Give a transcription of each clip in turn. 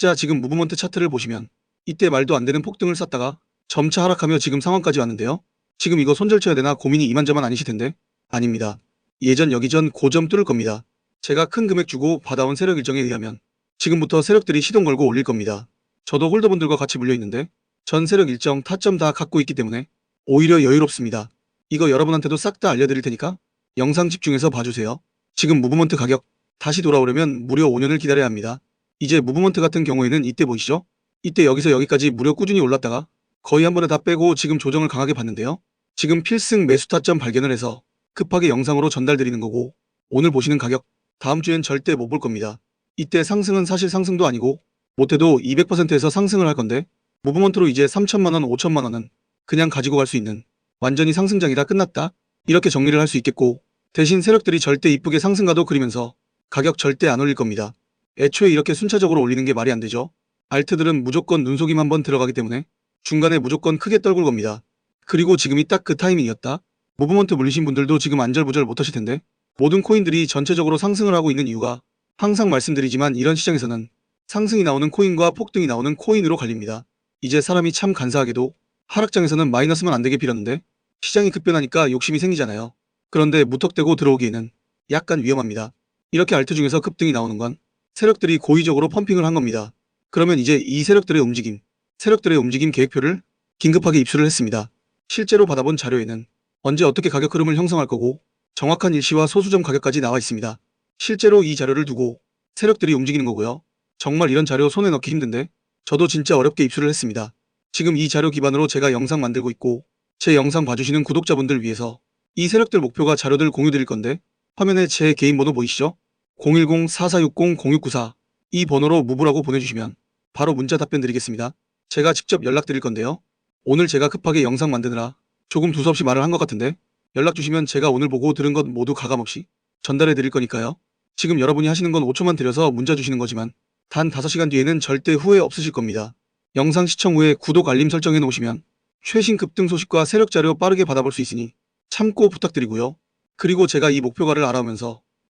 자, 지금 무브먼트 차트를 보시면 이때 말도 안 되는 폭등을 쌌다가 점차 하락하며 지금 상황까지 왔는데요. 지금 이거 손절쳐야 되나 고민이 이만저만 아니실 텐데 아닙니다. 예전 여기전 고점 뚫을 겁니다. 제가 큰 금액 주고 받아온 세력 일정에 의하면 지금부터 세력들이 시동 걸고 올릴 겁니다. 저도 홀더분들과 같이 물려 있는데 전 세력 일정 타점 다 갖고 있기 때문에 오히려 여유롭습니다. 이거 여러분한테도 싹 다 알려드릴 테니까 영상 집중해서 봐주세요. 지금 무브먼트 가격 다시 돌아오려면 무려 5년을 기다려야 합니다. 이제 무브먼트 같은 경우에는 이때 보이시죠? 이때 여기서 여기까지 무려 꾸준히 올랐다가 거의 한 번에 다 빼고 지금 조정을 강하게 받는데요. 지금 필승 매수 타점 발견을 해서 급하게 영상으로 전달드리는 거고 오늘 보시는 가격 다음 주엔 절대 못 볼 겁니다. 이때 상승은 사실 상승도 아니고 못해도 200%에서 상승을 할 건데 무브먼트로 이제 3천만 원, 5천만 원은 그냥 가지고 갈 수 있는 완전히 상승장이다 끝났다 이렇게 정리를 할 수 있겠고 대신 세력들이 절대 이쁘게 상승가도 그리면서 가격 절대 안 올릴 겁니다. 애초에 이렇게 순차적으로 올리는 게 말이 안 되죠. 알트들은 무조건 눈속임 한번 들어가기 때문에 중간에 무조건 크게 떨굴 겁니다. 그리고 지금이 딱 그 타이밍이었다. 무브먼트 물리신 분들도 지금 안절부절 못하실 텐데 모든 코인들이 전체적으로 상승을 하고 있는 이유가 항상 말씀드리지만 이런 시장에서는 상승이 나오는 코인과 폭등이 나오는 코인으로 갈립니다. 이제 사람이 참 간사하게도 하락장에서는 마이너스만 안 되게 빌었는데 시장이 급변하니까 욕심이 생기잖아요. 그런데 무턱대고 들어오기에는 약간 위험합니다. 이렇게 알트 중에서 급등이 나오는 건 세력들이 고의적으로 펌핑을 한 겁니다. 그러면 이제 이 세력들의 움직임, 세력들의 움직임 계획표를 긴급하게 입수를 했습니다. 실제로 받아본 자료에는 언제 어떻게 가격 흐름을 형성할 거고 정확한 일시와 소수점 가격까지 나와 있습니다. 실제로 이 자료를 두고 세력들이 움직이는 거고요. 정말 이런 자료 손에 넣기 힘든데 저도 진짜 어렵게 입수를 했습니다. 지금 이 자료 기반으로 제가 영상 만들고 있고 제 영상 봐주시는 구독자분들 위해서 이 세력들 목표가 자료들 공유 드릴 건데 화면에 제 개인 번호 보이시죠? 010-4460-0694 이 번호로 무브라고 보내주시면 바로 문자 답변 드리겠습니다. 제가 직접 연락 드릴 건데요. 오늘 제가 급하게 영상 만드느라 조금 두서없이 말을 한 것 같은데 연락 주시면 제가 오늘 보고 들은 것 모두 가감없이 전달해 드릴 거니까요. 지금 여러분이 하시는 건 5초만 들여서 문자 주시는 거지만 단 5시간 뒤에는 절대 후회 없으실 겁니다. 영상 시청 후에 구독 알림 설정해 놓으시면 최신 급등 소식과 세력 자료 빠르게 받아볼 수 있으니 참고 부탁드리고요. 그리고 제가 이 목표가를 알아오면서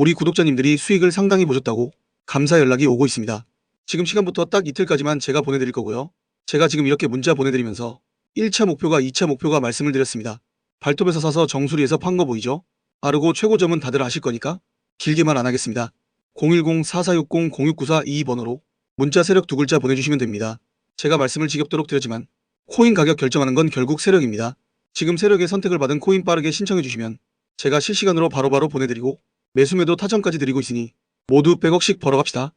우리 구독자님들이 수익을 상당히 보셨다고 감사 연락이 오고 있습니다. 지금 시간부터 딱 이틀까지만 제가 보내드릴 거고요. 제가 지금 이렇게 문자 보내드리면서 1차 목표가 2차 목표가 말씀을 드렸습니다. 발톱에서 사서 정수리에서 판 거 보이죠? 아르고 최고점은 다들 아실 거니까 길게 말안 하겠습니다. 010-4460-0694이 번호로 문자 세력 두 글자 보내주시면 됩니다. 제가 말씀을 지겹도록 드렸지만 코인 가격 결정하는 건 결국 세력입니다. 지금 세력의 선택을 받은 코인 빠르게 신청해 주시면 제가 실시간으로 바로바로 보내드리고 매수매도 타점까지 드리고 있으니 모두 100억씩 벌어갑시다.